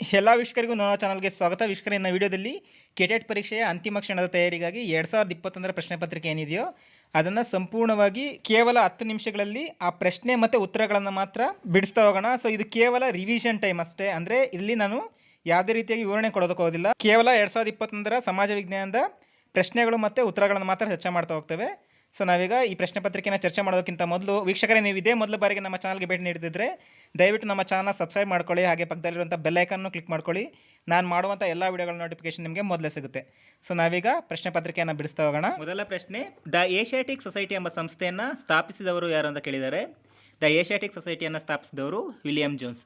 ಎಲ್ಲ ವೀಕ್ಷಕರಿಗೂ ನನ್ನ ಚಾನಲ್ಗೆ ಸ್ವಾಗತ. ವೀಕ್ಷಕರ, ಇನ್ನು ವಿಡಿಯೋದಲ್ಲಿ ಕೆಟೆಟ್ ಪರೀಕ್ಷೆಯ ಅಂತಿಮ ಕ್ಷಣದ ತಯಾರಿಗಾಗಿ ಎರಡು ಸಾವಿರದ ಇಪ್ಪತ್ತೊಂದರ ಪ್ರಶ್ನೆ ಪತ್ರಿಕೆ ಏನಿದೆಯೋ ಅದನ್ನು ಸಂಪೂರ್ಣವಾಗಿ ಕೇವಲ ಹತ್ತು ನಿಮಿಷಗಳಲ್ಲಿ ಆ ಪ್ರಶ್ನೆ ಮತ್ತು ಉತ್ತರಗಳನ್ನು ಮಾತ್ರ ಬಿಡಿಸ್ತಾ ಹೋಗೋಣ. ಸೊ ಇದು ಕೇವಲ ರಿವಿಷನ್ ಟೈಮ್ ಅಷ್ಟೇ. ಅಂದರೆ ಇಲ್ಲಿ ನಾನು ಯಾವುದೇ ರೀತಿಯಾಗಿ ವಿವರಣೆ ಕೊಡೋದಕ್ಕೋದಿಲ್ಲ ಕೇವಲ ಎರಡು ಸಾವಿರದ ಇಪ್ಪತ್ತೊಂದರ ಸಮಾಜ ವಿಜ್ಞಾನದ ಪ್ರಶ್ನೆಗಳು ಮತ್ತು ಉತ್ತರಗಳನ್ನು ಮಾತ್ರ ಚರ್ಚೆ ಮಾಡ್ತಾ ಹೋಗ್ತೇವೆ. ಸೊ ನಾವೀಗ ಈ ಪ್ರಶ್ನೆ ಪತ್ರಿಕೆನ ಚರ್ಚೆ ಮಾಡೋದಕ್ಕಿಂತ ಮೊದಲು ವೀಕ್ಷಕರೇ ನೀವು ಇದೇ ಮೊದಲ ಬಾರಿಗೆ ನಮ್ಮ ಚಾನಲ್ಗೆ ಭೇಟಿ ನೀಡಿದ್ರೆ ದಯವಿಟ್ಟು ನಮ್ಮ ಚಾನಲ್ ಸಬ್ಸ್ಕ್ರೈಬ್ ಮಾಡ್ಕೊಳ್ಳಿ, ಹಾಗೆ ಪಕ್ಕದಲ್ಲಿರುವಂಥ ಬೆಲ್ಲೈಕನ್ನು ಕ್ಲಿಕ್ ಮಾಡ್ಕೊಳ್ಳಿ. ನಾನು ಮಾಡುವಂಥ ಎಲ್ಲ ವಿಡಿಯೋಗಳ ನೋಟಿಫಿಕೇಶನ್ ನಿಮಗೆ ಮೊದಲೇ ಸಿಗುತ್ತೆ. ಸೊ ನಾವೀಗ ಪ್ರಶ್ನೆ ಪತ್ರಿಕೆಯನ್ನು ಬಿಡಿಸ್ತಾ ಹೋಗೋಣ. ಮೊದಲ ಪ್ರಶ್ನೆ, ದ ಏಷ್ಯಾಟಿಕ್ ಸೊಸೈಟಿ ಎಂಬ ಸಂಸ್ಥೆಯನ್ನು ಸ್ಥಾಪಿಸಿದವರು ಯಾರು ಅಂತ ಕೇಳಿದ್ದಾರೆ. ದ ಏಷ್ಯಾಟಿಕ್ ಸೊಸೈಟಿಯನ್ನು ಸ್ಥಾಪಿಸಿದವರು ವಿಲಿಯಂ ಜೋನ್ಸ್.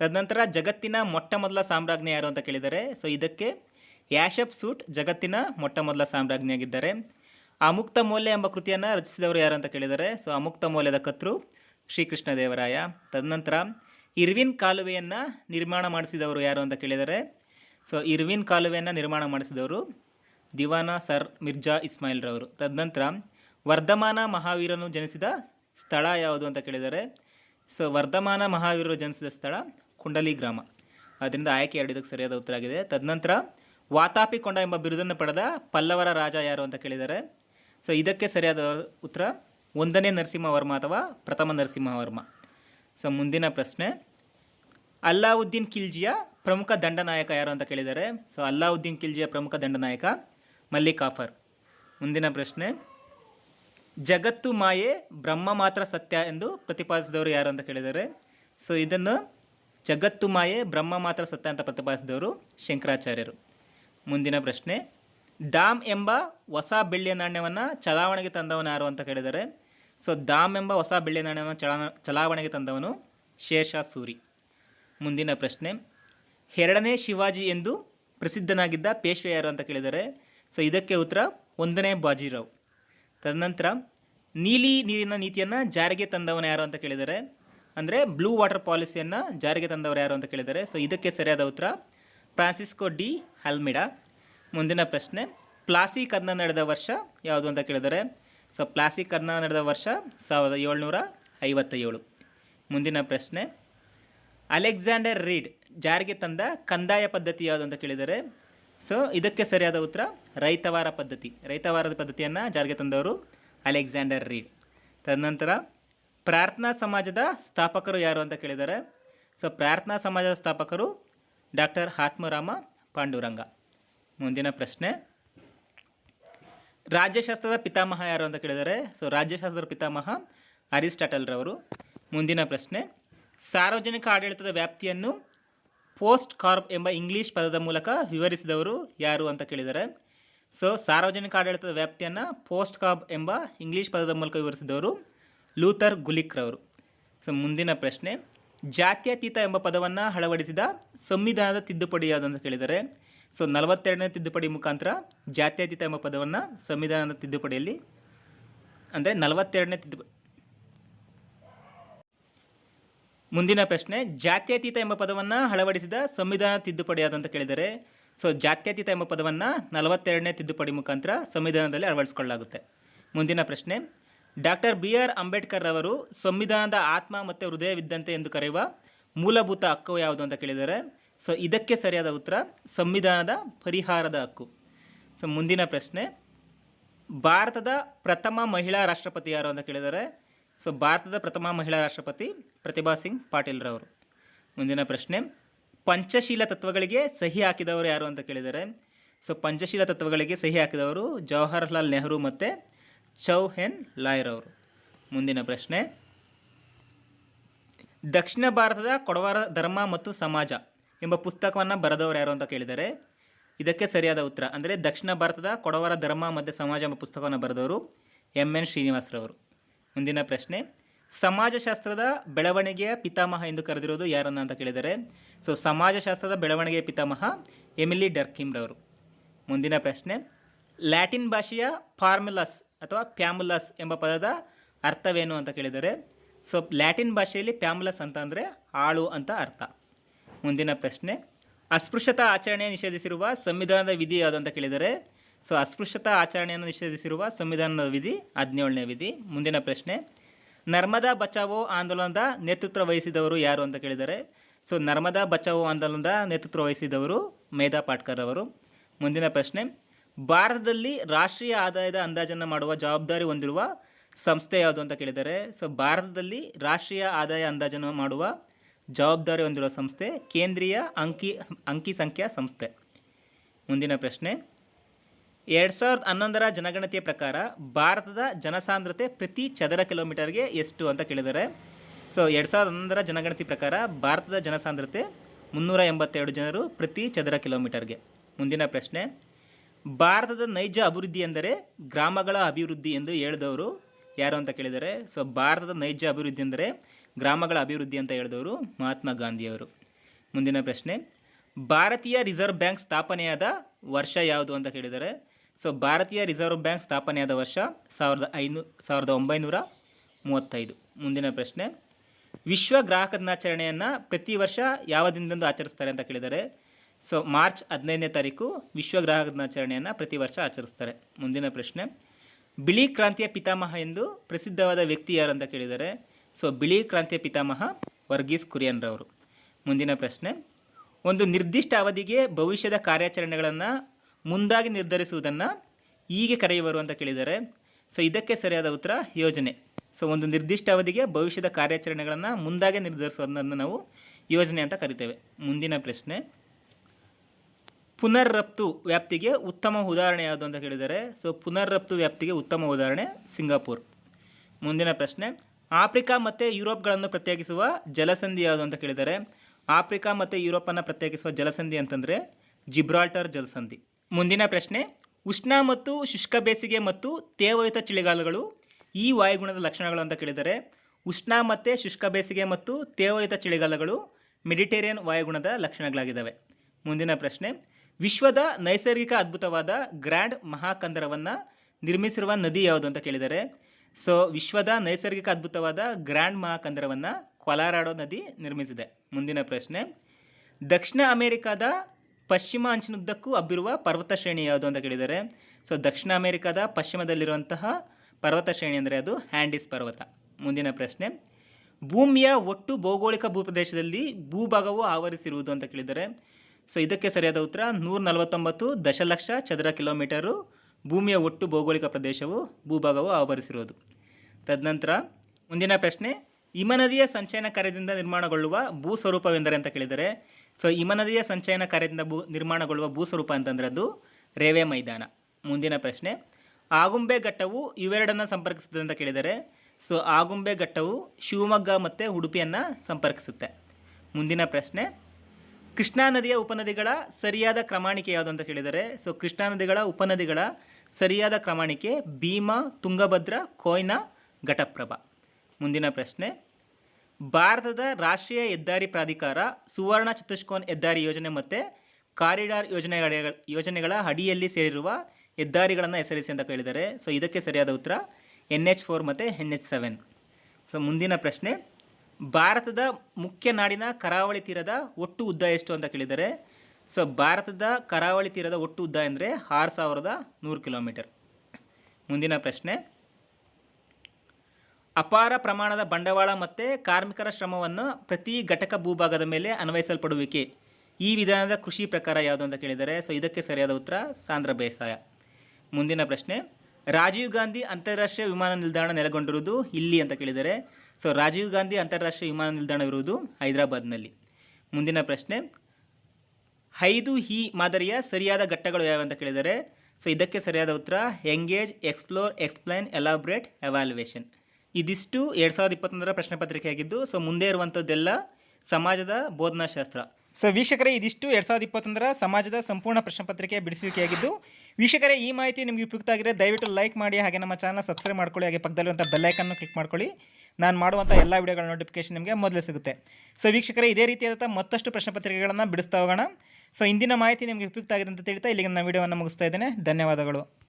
ತದನಂತರ ಜಗತ್ತಿನ ಮೊಟ್ಟ ಮೊದಲ ಸಾಮ್ರಾಜ್ಞಿ ಯಾರು ಅಂತ ಕೇಳಿದ್ದಾರೆ. ಸೊ ಇದಕ್ಕೆ ಯಾಶಪ್ ಸೂಟ್ ಜಗತ್ತಿನ ಮೊಟ್ಟ ಮೊದಲ ಸಾಮ್ರಾಜ್ಞಿಯಾಗಿದ್ದಾರೆ. ಅಮುಕ್ತ ಮೌಲ್ಯ ಎಂಬ ಕೃತಿಯನ್ನು ರಚಿಸಿದವರು ಯಾರು ಅಂತ ಕೇಳಿದಾರೆ ಸೊ ಅಮುಕ್ತ ಮೌಲ್ಯದ ಕರ್ತೃ ಶ್ರೀಕೃಷ್ಣ ದೇವರಾಯ. ತದನಂತರ ಇರ್ವಿನ್ ಕಾಲುವೆಯನ್ನು ನಿರ್ಮಾಣ ಮಾಡಿಸಿದವರು ಯಾರು ಅಂತ ಕೇಳಿದರೆ ಸೊ ಇರ್ವಿನ್ ಕಾಲುವೆಯನ್ನು ನಿರ್ಮಾಣ ಮಾಡಿಸಿದವರು ದಿವಾನ ಸರ್ ಮಿರ್ಜಾ ಇಸ್ಮಾಯಿಲ್ ರವರು. ತದನಂತರ ವರ್ಧಮಾನ ಮಹಾವೀರನು ಜನಿಸಿದ ಸ್ಥಳ ಯಾವುದು ಅಂತ ಕೇಳಿದರೆ ಸೊ ವರ್ಧಮಾನ ಮಹಾವೀರರು ಜನಿಸಿದ ಸ್ಥಳ ಕುಂಡಲಿ ಗ್ರಾಮ. ಅದರಿಂದ ಆಯ್ಕೆ ಎರಡಿದಕ್ಕೆ ಸರಿಯಾದ ಉತ್ತರ ಆಗಿದೆ. ತದನಂತರ ವಾತಾಪಿಕೊಂಡ ಎಂಬ ಬಿರುದನ್ನು ಪಡೆದ ಪಲ್ಲವರ ರಾಜ ಯಾರು ಅಂತ ಕೇಳಿದ್ದಾರೆ ಸೊ ಇದಕ್ಕೆ ಸರಿಯಾದ ಉತ್ತರ ಒಂದನೇ ನರಸಿಂಹವರ್ಮ ಅಥವಾ ಪ್ರಥಮ ನರಸಿಂಹವರ್ಮ. ಸೊ ಮುಂದಿನ ಪ್ರಶ್ನೆ. ಅಲ್ಲಾವುದ್ದೀನ್ ಖಿಲ್ಜಿಯ ಪ್ರಮುಖ ದಂಡನಾಯಕ ಯಾರು ಅಂತ ಕೇಳಿದ್ದಾರೆ? ಸೊ ಅಲ್ಲಾವುದ್ದೀನ್ ಖಿಲ್ಜಿಯ ಪ್ರಮುಖ ದಂಡನಾಯಕ ಮಲ್ಲಿಕ್ ಕಾಫರ್ ಮುಂದಿನ ಪ್ರಶ್ನೆ. ಜಗತ್ತು ಮಾಯೆ ಬ್ರಹ್ಮ ಮಾತ್ರ ಸತ್ಯ ಎಂದು ಪ್ರತಿಪಾದಿಸಿದವರು ಯಾರು ಅಂತ ಕೇಳಿದ್ದಾರೆ? ಸೊ ಇದನ್ನು ಜಗತ್ತು ಮಾಯೆ ಬ್ರಹ್ಮ ಮಾತ್ರ ಸತ್ಯ ಅಂತ ಪ್ರತಿಪಾದಿಸಿದವರು ಶಂಕರಾಚಾರ್ಯರು. ಮುಂದಿನ ಪ್ರಶ್ನೆ. ದಾಮ್ ಎಂಬ ಹೊಸ ಬೆಳ್ಳಿಯ ನಾಣ್ಯವನ್ನು ಚಲಾವಣೆಗೆ ತಂದವನು ಯಾರು ಅಂತ ಕೇಳಿದರೆ, ಸೊ ದಾಮ್ ಎಂಬ ಹೊಸ ಬೆಳ್ಳಿಯ ನಾಣ್ಯವನ್ನು ಚಲಾ ಚಲಾವಣೆಗೆ ತಂದವನು ಶೇಷಾ ಸೂರಿ. ಮುಂದಿನ ಪ್ರಶ್ನೆ, ಎರಡನೇ ಶಿವಾಜಿ ಎಂದು ಪ್ರಸಿದ್ಧನಾಗಿದ್ದ ಪೇಶ್ವೆ ಯಾರು ಅಂತ ಕೇಳಿದರೆ, ಸೊ ಇದಕ್ಕೆ ಉತ್ತರ ಒಂದನೇ ಬಾಜಿರಾವ್. ತದನಂತರ, ನೀಲಿ ನೀರಿನ ನೀತಿಯನ್ನು ಜಾರಿಗೆ ತಂದವನು ಯಾರು ಅಂತ ಕೇಳಿದರೆ, ಅಂದರೆ ಬ್ಲೂ ವಾಟರ್ ಪಾಲಿಸಿಯನ್ನು ಜಾರಿಗೆ ತಂದವರು ಯಾರು ಅಂತ ಕೇಳಿದರೆ, ಸೊ ಇದಕ್ಕೆ ಸರಿಯಾದ ಉತ್ತರ ಫ್ರಾನ್ಸಿಸ್ಕೋ ಡಿ ಹಲ್ಮಿಡಾ ಮುಂದಿನ ಪ್ರಶ್ನೆ, ಪ್ಲಾಸಿ ಕದನ ನಡೆದ ವರ್ಷ ಯಾವುದು ಅಂತ ಕೇಳಿದರೆ, ಸೊ ಪ್ಲಾಸಿ ಕದನ ನಡೆದ ವರ್ಷ ಸಾವಿರದ ಏಳ್ನೂರ ಐವತ್ತ ಏಳು ಮುಂದಿನ ಪ್ರಶ್ನೆ, ಅಲೆಕ್ಸಾಂಡರ್ ರೀಡ್ ಜಾರಿಗೆ ತಂದ ಕಂದಾಯ ಪದ್ಧತಿ ಯಾವುದು ಅಂತ ಕೇಳಿದರೆ, ಸೊ ಇದಕ್ಕೆ ಸರಿಯಾದ ಉತ್ತರ, ರೈತವಾರ ಪದ್ಧತಿ. ರೈತವಾರದ ಪದ್ಧತಿಯನ್ನು ಜಾರಿಗೆ ತಂದವರು ಅಲೆಕ್ಸಾಂಡರ್ ರೀಡ್. ತದನಂತರ, ಪ್ರಾರ್ಥನಾ ಸಮಾಜದ ಸ್ಥಾಪಕರು ಯಾರು ಅಂತ ಕೇಳಿದರೆ, ಸೊ ಪ್ರಾರ್ಥನಾ ಸಮಾಜದ ಸ್ಥಾಪಕರು ಡಾಕ್ಟರ್ ಆತ್ಮರಾಮ ಪಾಂಡುರಂಗ. ಮುಂದಿನ ಪ್ರಶ್ನೆ. ರಾಜ್ಯಶಾಸ್ತ್ರದ ಪಿತಾಮಹ ಯಾರು ಅಂತ ಕೇಳಿದರೆ. ಸೊ ರಾಜ್ಯಶಾಸ್ತ್ರದ ಪಿತಾಮಹ ಅರಿಸ್ಟಾಟಲ್ ರವರು. ಮುಂದಿನ ಪ್ರಶ್ನೆ. ಸಾರ್ವಜನಿಕ ಆಡಳಿತದ ವ್ಯಾಪ್ತಿಯನ್ನು ಪೋಸ್ಟ್ ಕಾರ್ಪ್ ಎಂಬ ಇಂಗ್ಲಿಷ್ ಪದದ ಮೂಲಕ ವಿವರಿಸಿದವರು ಯಾರು ಅಂತ ಕೇಳಿದ್ದಾರೆ ಸೊ ಸಾರ್ವಜನಿಕ ಆಡಳಿತದ ವ್ಯಾಪ್ತಿಯನ್ನು ಪೋಸ್ಟ್ ಕಾರ್ಪ್ ಎಂಬ ಇಂಗ್ಲಿಷ್ ಪದದ ಮೂಲಕ ವಿವರಿಸಿದವರು ಲೂಥರ್ ಗುಲಿಕ್ ರವರು. ಸೊ ಮುಂದಿನ ಪ್ರಶ್ನೆ. ಜಾತ್ಯತೀತ ಎಂಬ ಪದವನ್ನು ಅಳವಡಿಸಿದ ಸಂವಿಧಾನದ ತಿದ್ದುಪಡಿ ಯಾವುದು ಅಂತ ಕೇಳಿದ್ದಾರೆ ಸೊ ನಲವತ್ತೆರಡನೇ ತಿದ್ದುಪಡಿ ಮುಖಾಂತರ ಜಾತ್ಯತೀತ ಎಂಬ ಪದವನ್ನು ಸಂವಿಧಾನದ ತಿದ್ದುಪಡಿಯಲ್ಲಿ, ಅಂದರೆ ನಲವತ್ತೆರಡನೇ ತಿದ್ದುಪಡಿ ಮುಂದಿನ ಪ್ರಶ್ನೆ, ಜಾತ್ಯತೀತ ಎಂಬ ಪದವನ್ನು ಅಳವಡಿಸಿದ ಸಂವಿಧಾನ ತಿದ್ದುಪಡಿ ಕೇಳಿದರೆ, ಸೊ ಜಾತ್ಯತೀತ ಎಂಬ ಪದವನ್ನು ನಲವತ್ತೆರಡನೇ ತಿದ್ದುಪಡಿ ಮುಖಾಂತರ ಸಂವಿಧಾನದಲ್ಲಿ ಅಳವಡಿಸಿಕೊಳ್ಳಲಾಗುತ್ತೆ. ಮುಂದಿನ ಪ್ರಶ್ನೆ, ಡಾಕ್ಟರ್ ಬಿ ಆರ್ ಅಂಬೇಡ್ಕರ್ ರವರು ಸಂವಿಧಾನದ ಆತ್ಮ ಮತ್ತು ಹೃದಯವಿದ್ದಂತೆ ಎಂದು ಕರೆಯುವ ಮೂಲಭೂತ ಹಕ್ಕು ಯಾವುದು ಅಂತ ಕೇಳಿದ್ದಾರೆ ಸೊ ಇದಕ್ಕೆ ಸರಿಯಾದ ಉತ್ತರ ಸಂವಿಧಾನದ ಪರಿಹಾರದ ಹಕ್ಕು. ಸೊ ಮುಂದಿನ ಪ್ರಶ್ನೆ. ಭಾರತದ ಪ್ರಥಮ ಮಹಿಳಾ ರಾಷ್ಟ್ರಪತಿ ಯಾರು ಅಂತ ಕೇಳಿದರೆ ಸೊ ಭಾರತದ ಪ್ರಥಮ ಮಹಿಳಾ ರಾಷ್ಟ್ರಪತಿ ಪ್ರತಿಭಾ ಸಿಂಗ್ ಪಾಟೀಲ್ರವರು ಮುಂದಿನ ಪ್ರಶ್ನೆ. ಪಂಚಶೀಲ ತತ್ವಗಳಿಗೆ ಸಹಿ ಹಾಕಿದವರು ಯಾರು ಅಂತ ಕೇಳಿದರೆ ಸೊ ಪಂಚಶೀಲ ತತ್ವಗಳಿಗೆ ಸಹಿ ಹಾಕಿದವರು ಜವಾಹರ್ಲಾಲ್ ನೆಹರು ಮತ್ತು ಚೌಹೆನ್ ಲಾಯ್ರವರು ಮುಂದಿನ ಪ್ರಶ್ನೆ. ದಕ್ಷಿಣ ಭಾರತದ ಕೊಡವರ ಧರ್ಮ ಮತ್ತು ಸಮಾಜ ಎಂಬ ಪುಸ್ತಕವನ್ನು ಬರೆದವರು ಯಾರು ಅಂತ ಕೇಳಿದರೆ, ಇದಕ್ಕೆ ಸರಿಯಾದ ಉತ್ತರ. ಅಂದರೆ ದಕ್ಷಿಣ ಭಾರತದ ಕೊಡವರ ಧರ್ಮ ಮತ್ತು ಸಮಾಜ ಎಂಬ ಪುಸ್ತಕವನ್ನು ಬರೆದವರು ಎಂ ಎನ್ ಶ್ರೀನಿವಾಸರವರು. ಮುಂದಿನ ಪ್ರಶ್ನೆ, ಸಮಾಜಶಾಸ್ತ್ರದ ಬೆಳವಣಿಗೆಯ ಪಿತಾಮಹ ಎಂದು ಕರೆದಿರೋದು ಯಾರನ್ನ ಅಂತ ಕೇಳಿದರೆ ಸೊ ಸಮಾಜಶಾಸ್ತ್ರದ ಬೆಳವಣಿಗೆಯ ಪಿತಾಮಹ ಎಮಿಲಿ ಡರ್ಕಿಮ್ರವರು. ಮುಂದಿನ ಪ್ರಶ್ನೆ, ಲ್ಯಾಟಿನ್ ಭಾಷೆಯ ಫಾರ್ಮುಲಸ್ ಅಥವಾ ಪ್ಯಾಮುಲಸ್ ಎಂಬ ಪದದ ಅರ್ಥವೇನು ಅಂತ ಕೇಳಿದರೆ ಸೊ ಲ್ಯಾಟಿನ್ ಭಾಷೆಯಲ್ಲಿ ಪ್ಯಾಮುಲಸ್ ಅಂತ ಅಂದರೆ ಆಳು ಅಂತ ಅರ್ಥ. ಮುಂದಿನ ಪ್ರಶ್ನೆ. ಅಸ್ಪೃಶ್ಯತಾ ಆಚರಣೆ ನಿಷೇಧಿಸಿರುವ ಸಂವಿಧಾನದ ವಿಧಿ ಯಾವುದು ಅಂತ ಕೇಳಿದರೆ, ಸೊ ಅಸ್ಪೃಶ್ಯತಾ ಆಚರಣೆಯನ್ನು ನಿಷೇಧಿಸಿರುವ ಸಂವಿಧಾನದ ವಿಧಿ, ಹದಿನೇಳನೇ ವಿಧಿ. ಮುಂದಿನ ಪ್ರಶ್ನೆ. ನರ್ಮದಾ ಬಚಾವೋ ಆಂದೋಲನದ ನೇತೃತ್ವ ವಹಿಸಿದವರು ಯಾರು ಅಂತ ಕೇಳಿದರೆ, ಸೊ ನರ್ಮದಾ ಬಚಾವೋ ಆಂದೋಲನದ ನೇತೃತ್ವ ವಹಿಸಿದವರು ಮೇಧಾ ಪಾಟ್ಕರ್ ಅವರು. ಮುಂದಿನ ಪ್ರಶ್ನೆ. ಭಾರತದಲ್ಲಿ ರಾಷ್ಟ್ರೀಯ ಆದಾಯದ ಅಂದಾಜನ್ನು ಮಾಡುವ ಜವಾಬ್ದಾರಿ ಹೊಂದಿರುವ ಸಂಸ್ಥೆ ಯಾವುದು ಅಂತ ಕೇಳಿದರೆ, ಸೊ ಭಾರತದಲ್ಲಿ ರಾಷ್ಟ್ರೀಯ ಆದಾಯ ಅಂದಾಜನ್ನು ಮಾಡುವ ಜವಾಬ್ದಾರಿ ಹೊಂದಿರುವ ಸಂಸ್ಥೆ, ಕೇಂದ್ರೀಯ ಅಂಕಿ ಅಂಕಿ ಸಂಖ್ಯಾ ಸಂಸ್ಥೆ. ಮುಂದಿನ ಪ್ರಶ್ನೆ. ಎರಡು ಸಾವಿರದ ಹನ್ನೊಂದರ ಜನಗಣತಿಯ ಪ್ರಕಾರ ಭಾರತದ ಜನಸಾಂದ್ರತೆ ಪ್ರತಿ ಚದರ ಕಿಲೋಮೀಟರ್ಗೆ ಎಷ್ಟು ಅಂತ ಕೇಳಿದ್ದಾರೆ ಸೊ ಎರಡು ಸಾವಿರದ ಹನ್ನೊಂದರ ಜನಗಣತಿ ಪ್ರಕಾರ ಭಾರತದ ಜನಸಾಂದ್ರತೆ ಮುನ್ನೂರ ಎಂಬತ್ತೆರಡು ಜನರು ಪ್ರತಿ ಚದರ ಕಿಲೋಮೀಟರ್ಗೆ. ಮುಂದಿನ ಪ್ರಶ್ನೆ. ಭಾರತದ ನೈಜ ಅಭಿವೃದ್ಧಿ ಎಂದರೆ ಗ್ರಾಮಗಳ ಅಭಿವೃದ್ಧಿ ಎಂದು ಹೇಳಿದವರು ಯಾರು ಅಂತ ಕೇಳಿದರೆ, ಸೊ ಭಾರತದ ನೈಜ ಅಭಿವೃದ್ಧಿ ಎಂದರೆ ಗ್ರಾಮಗಳ ಅಭಿವೃದ್ಧಿ ಅಂತ ಹೇಳಿದವರು ಮಹಾತ್ಮ ಗಾಂಧಿಯವರು. ಮುಂದಿನ ಪ್ರಶ್ನೆ, ಭಾರತೀಯ ರಿಸರ್ವ್ ಬ್ಯಾಂಕ್ ಸ್ಥಾಪನೆಯಾದ ವರ್ಷ ಯಾವುದು ಅಂತ ಕೇಳಿದರೆ, ಸೊ ಭಾರತೀಯ ರಿಸರ್ವ್ ಬ್ಯಾಂಕ್ ಸ್ಥಾಪನೆಯಾದ ವರ್ಷ ಸಾವಿರದ ಐನೂ, ಸಾವಿರದ ಒಂಬೈನೂರ ಮೂವತ್ತೈದು. ಮುಂದಿನ ಪ್ರಶ್ನೆ, ವಿಶ್ವ ಗ್ರಾಹಕ ದಿನಾಚರಣೆಯನ್ನು ಪ್ರತಿ ವರ್ಷ ಯಾವ ದಿನದಂದು ಆಚರಿಸ್ತಾರೆ ಅಂತ ಕೇಳಿದರೆ, ಸೊ ಮಾರ್ಚ್ ಹದಿನೈದನೇ ತಾರೀಕು ವಿಶ್ವ ಗ್ರಾಹಕ ದಿನಾಚರಣೆಯನ್ನು ಪ್ರತಿ ವರ್ಷ ಆಚರಿಸ್ತಾರೆ. ಮುಂದಿನ ಪ್ರಶ್ನೆ, ಬಿಳಿ ಕ್ರಾಂತಿಯ ಪಿತಾಮಹ ಎಂದು ಪ್ರಸಿದ್ಧವಾದ ವ್ಯಕ್ತಿ ಯಾರು ಅಂತ ಕೇಳಿದ್ದಾರೆ ಸೊ ಬಿಳಿ ಕ್ರಾಂತಿಯ ಪಿತಾಮಹ ವರ್ಗೀಸ್ ಕುರಿಯನ್ ರವರು ಮುಂದಿನ ಪ್ರಶ್ನೆ, ಒಂದು ನಿರ್ದಿಷ್ಟ ಅವಧಿಗೆ ಭವಿಷ್ಯದ ಕಾರ್ಯಾಚರಣೆಗಳನ್ನು ಮುಂದಾಗಿ ನಿರ್ಧರಿಸುವುದನ್ನು ಹೀಗೆ ಕರೆಯುವರು ಅಂತ ಕೇಳಿದ್ದಾರೆ. ಸೊ ಇದಕ್ಕೆ ಸರಿಯಾದ ಉತ್ತರ, ಯೋಜನೆ. ಸೊ ಒಂದು ನಿರ್ದಿಷ್ಟ ಅವಧಿಗೆ ಭವಿಷ್ಯದ ಕಾರ್ಯಾಚರಣೆಗಳನ್ನು ಮುಂದಾಗೆ ನಿರ್ಧರಿಸುವುದನ್ನು ನಾವು ಯೋಜನೆ ಅಂತ ಕರಿತೇವೆ. ಮುಂದಿನ ಪ್ರಶ್ನೆ ಪುನರ್ರಫ್ತು ವ್ಯಾಪ್ತಿಗೆ ಉತ್ತಮ ಉದಾಹರಣೆ ಯಾವುದು ಅಂತ ಕೇಳಿದ್ದಾರೆ. ಸೊ ಪುನರ್ರಫ್ತು ವ್ಯಾಪ್ತಿಗೆ ಉತ್ತಮ ಉದಾಹರಣೆ ಸಿಂಗಾಪುರ್. ಮುಂದಿನ ಪ್ರಶ್ನೆ ಆಫ್ರಿಕಾ ಮತ್ತು ಯುರೋಪ್ಗಳನ್ನು ಪ್ರತ್ಯೇಕಿಸುವ ಜಲಸಂಧಿ ಯಾವುದು ಅಂತ ಕೇಳಿದರೆ, ಆಫ್ರಿಕಾ ಮತ್ತು ಯುರೋಪನ್ನು ಪ್ರತ್ಯೇಕಿಸುವ ಜಲಸಂಧಿ ಅಂತಂದರೆ ಜಿಬ್ರಾಲ್ಟರ್ ಜಲಸಂಧಿ. ಮುಂದಿನ ಪ್ರಶ್ನೆ, ಉಷ್ಣ ಮತ್ತು ಶುಷ್ಕ ಬೇಸಿಗೆ ಮತ್ತು ತೇವಯುತ ಚಳಿಗಾಲಗಳು ಈ ವಾಯುಗುಣದ ಲಕ್ಷಣಗಳು ಅಂತ ಕೇಳಿದರೆ, ಉಷ್ಣ ಮತ್ತು ಶುಷ್ಕ ಬೇಸಿಗೆ ಮತ್ತು ತೇವಯುತ ಚಳಿಗಾಲಗಳು ಮೆಡಿಟೇರಿಯನ್ ವಾಯುಗುಣದ ಲಕ್ಷಣಗಳಾಗಿದ್ದಾವೆ. ಮುಂದಿನ ಪ್ರಶ್ನೆ, ವಿಶ್ವದ ನೈಸರ್ಗಿಕ ಅದ್ಭುತವಾದ ಗ್ರ್ಯಾಂಡ್ ಮಹಾಕಂದರವನ್ನು ನಿರ್ಮಿಸಿರುವ ನದಿ ಯಾವುದು ಅಂತ ಕೇಳಿದ್ದಾರೆ ಸೊ ವಿಶ್ವದ ನೈಸರ್ಗಿಕ ಅದ್ಭುತವಾದ ಗ್ರ್ಯಾಂಡ್ ಮಹಾಕಂದರವನ್ನು ಕೊಲಾರಾಡೋ ನದಿ ನಿರ್ಮಿಸಿದೆ. ಮುಂದಿನ ಪ್ರಶ್ನೆ. ದಕ್ಷಿಣ ಅಮೆರಿಕಾದ ಪಶ್ಚಿಮ ಅಂಚಿನುದ್ದಕ್ಕೂ ಹಬ್ಬಿರುವ ಪರ್ವತ ಶ್ರೇಣಿ ಯಾವುದು ಅಂತ ಕೇಳಿದ್ದಾರೆ. ಸೊ ದಕ್ಷಿಣ ಅಮೆರಿಕಾದ ಪಶ್ಚಿಮದಲ್ಲಿರುವಂತಹ ಪರ್ವತ ಶ್ರೇಣಿ ಅಂದರೆ ಅದು ಹ್ಯಾಂಡಿಸ್ ಪರ್ವತ. ಮುಂದಿನ ಪ್ರಶ್ನೆ. ಭೂಮಿಯ ಒಟ್ಟು ಭೌಗೋಳಿಕ ಭೂಪ್ರದೇಶದಲ್ಲಿ ಭೂಭಾಗವು ಆವರಿಸಿರುವುದು ಅಂತ ಕೇಳಿದ್ದಾರೆ. ಸೊ ಇದಕ್ಕೆ ಸರಿಯಾದ ಉತ್ತರ ನೂರ ನಲವತ್ತೊಂಬತ್ತು ದಶಲಕ್ಷ ಚದರ ಕಿಲೋಮೀಟರು ಭೂಮಿಯ ಒಟ್ಟು ಭೌಗೋಳಿಕ ಪ್ರದೇಶವು ಭೂಭಾಗವು ಆವರಿಸಿರುವುದು. ತದನಂತರ ಮುಂದಿನ ಪ್ರಶ್ನೆ, ಹಿಮನದಿಯ ಸಂಚಯನ ಕಾರ್ಯದಿಂದ ನಿರ್ಮಾಣಗೊಳ್ಳುವ ಭೂ ಸ್ವರೂಪವೆಂದರೆ ಅಂತ ಕೇಳಿದರೆ ಸೊ ಹಿಮನದಿಯ ಸಂಚಯನ ಕಾರ್ಯದಿಂದ ಭೂ, ನಿರ್ಮಾಣಗೊಳ್ಳುವ ಭೂ ಸ್ವರೂಪ ಅಂತಂದರೆ ಅದು ರೇವೆ ಮೈದಾನ. ಮುಂದಿನ ಪ್ರಶ್ನೆ, ಆಗುಂಬೆ ಘಟ್ಟವು ಇವೆರಡನ್ನು ಸಂಪರ್ಕಿಸುತ್ತದೆ ಅಂತ ಕೇಳಿದರೆ ಸೊ ಆಗುಂಬೆ ಘಟ್ಟವು ಶಿವಮೊಗ್ಗ ಮತ್ತು ಉಡುಪಿಯನ್ನು ಸಂಪರ್ಕಿಸುತ್ತೆ. ಮುಂದಿನ ಪ್ರಶ್ನೆ ಕೃಷ್ಣಾ ನದಿಯ ಉಪನದಿಗಳ ಸರಿಯಾದ ಕ್ರಮಾಣಿಕೆ ಯಾವುದು ಅಂತ ಕೇಳಿದರೆ ಸೊ ಕೃಷ್ಣಾ ನದಿಗಳ ಉಪನದಿಗಳ ಸರಿಯಾದ ಕ್ರಮಾಣಿಕೆ ಭೀಮಾ, ತುಂಗಭದ್ರ, ಕೊಯ್ನಾ, ಘಟಪ್ರಭ. ಮುಂದಿನ ಪ್ರಶ್ನೆ, ಭಾರತದ ರಾಷ್ಟ್ರೀಯ ಹೆದ್ದಾರಿ ಪ್ರಾಧಿಕಾರ ಸುವರ್ಣ ಚತುಷ್ಕೋನ್ ಹೆದ್ದಾರಿ ಯೋಜನೆ ಮತ್ತು ಕಾರಿಡಾರ್ ಯೋಜನೆಗಳ ಯೋಜನೆಗಳ ಅಡಿಯಲ್ಲಿ ಸೇರಿರುವ ಹೆದ್ದಾರಿಗಳನ್ನು ಹೆಸರಿಸಿ ಅಂತ ಕೇಳಿದರೆ ಸೊ ಇದಕ್ಕೆ ಸರಿಯಾದ ಉತ್ತರ ಎನ್ ಎಚ್ ಫೋರ್ ಮತ್ತು ಎನ್ ಎಚ್ ಸೆವೆನ್. ಸೊ ಮುಂದಿನ ಪ್ರಶ್ನೆ ಭಾರತದ ಮುಖ್ಯ ನಾಡಿನ ಕರಾವಳಿ ತೀರದ ಒಟ್ಟು ಉದ್ದ ಎಷ್ಟು ಅಂತ ಕೇಳಿದರೆ, ಸೊ ಭಾರತದ ಕರಾವಳಿ ತೀರದ ಒಟ್ಟು ಉದ್ದ ಅಂದರೆ ಆರು ಸಾವಿರದ ನೂರು ಕಿಲೋಮೀಟರ್. ಮುಂದಿನ ಪ್ರಶ್ನೆ. ಅಪಾರ ಪ್ರಮಾಣದ ಬಂಡವಾಳ ಮತ್ತು ಕಾರ್ಮಿಕರ ಶ್ರಮವನ್ನು ಪ್ರತಿ ಘಟಕ ಭೂಭಾಗದ ಮೇಲೆ ಅನ್ವಯಿಸಲ್ಪಡುವಿಕೆ ಈ ವಿಧಾನದ ಕೃಷಿ ಪ್ರಕಾರ ಯಾವುದು ಅಂತ ಕೇಳಿದರೆ, ಸೊ ಇದಕ್ಕೆ ಸರಿಯಾದ ಉತ್ತರ ಸಾಂದ್ರ ಬೇಸಾಯ. ಮುಂದಿನ ಪ್ರಶ್ನೆ. ರಾಜೀವ್ ಗಾಂಧಿ ಅಂತಾರಾಷ್ಟ್ರೀಯ ವಿಮಾನ ನಿಲ್ದಾಣ ನೆಲೆಗೊಂಡಿರುವುದು ಇಲ್ಲಿ ಅಂತ ಕೇಳಿದ್ದಾರೆ ಸೊ ರಾಜೀವ್ ಗಾಂಧಿ ಅಂತಾರಾಷ್ಟ್ರೀಯ ವಿಮಾನ ನಿಲ್ದಾಣವಿರುವುದು ಹೈದರಾಬಾದ್ನಲ್ಲಿ. ಮುಂದಿನ ಪ್ರಶ್ನೆ. ಐದು ಹಿ ಮಾದರಿಯ ಸರಿಯಾದ ಘಟ್ಟಗಳು ಯಾವು ಅಂತ ಕೇಳಿದರೆ ಸೊ ಇದಕ್ಕೆ ಸರಿಯಾದ ಉತ್ತರ engage explore explain elaborate evaluation ಇದಿಷ್ಟು ಎರಡು ಸಾವಿರದ ಇಪ್ಪತ್ತೊಂದರ ಪ್ರಶ್ನೆ ಪತ್ರಿಕೆ ಆಗಿದ್ದು ಸೊ ಮುಂದೆ ಇರುವಂಥದ್ದೆಲ್ಲ ಸಮಾಜದ ಬೋಧನಾಶಾಸ್ತ್ರ. ಸೊ ವೀಕ್ಷಕರೇ, ಇದಿಷ್ಟು ಎರಡು ಸಾವಿರದ ಇಪ್ಪತ್ತೊಂದರ ಸಮಾಜದ ಸಂಪೂರ್ಣ ಪ್ರಶ್ನೆ ಪತ್ರಿಕೆ ಬಿಡಿಸುವಿಕೆಯಾಗಿದ್ದು, ವೀಕ್ಷಕರೇ, ಈ ಮಾಹಿತಿ ನಿಮಗೆ ಉಪಯುಕ್ತ ಆಗಿದೆ ದಯವಿಟ್ಟು ಲೈಕ್ ಮಾಡಿ, ಹಾಗೆ ನಮ್ಮ ಚಾನಲ್ ಸಬ್ಸ್ಕ್ರೈಬ್ ಮಾಡ್ಕೊಳ್ಳಿ, ಹಾಗೆ ಪಕ್ಕದಲ್ಲಿರುವಂಥ ಬೆಲ್ಲೈಕನ್ನು ಕ್ಲಿಕ್ ಮಾಡ್ಕೊಳ್ಳಿ. ನಾನು ಮಾಡುವಂಥ ಎಲ್ಲ ವಿಡಿಯೋಗಳ ನೋಟಿಫಿಕೇಶನ್ ನಿಮಗೆ ಮೊದಲೇ ಸಿಗುತ್ತೆ. ಸೊ ವೀಕ್ಷಕರೇ, ಇದೇ ರೀತಿಯಾದಂಥ ಮತ್ತಷ್ಟು ಪ್ರಶ್ನೆ ಪತ್ರಿಕೆಗಳನ್ನು ಬಿಡಿಸ್ತಾ ಹೋಗೋಣ. ಸೊ ಇಂದಿನ ಮಾಹಿತಿ ನಿಮಗೆ ಉಪಯುಕ್ತ ಆಗಿದೆ ಅಂತ ತಿಳಿತಾ ಇಲ್ಲಿಗೆ ನಾನು ವಿಡಿಯೋವನ್ನು ಮುಗಿಸ್ತಾ ಇದ್ದೇನೆ. ಧನ್ಯವಾದಗಳು.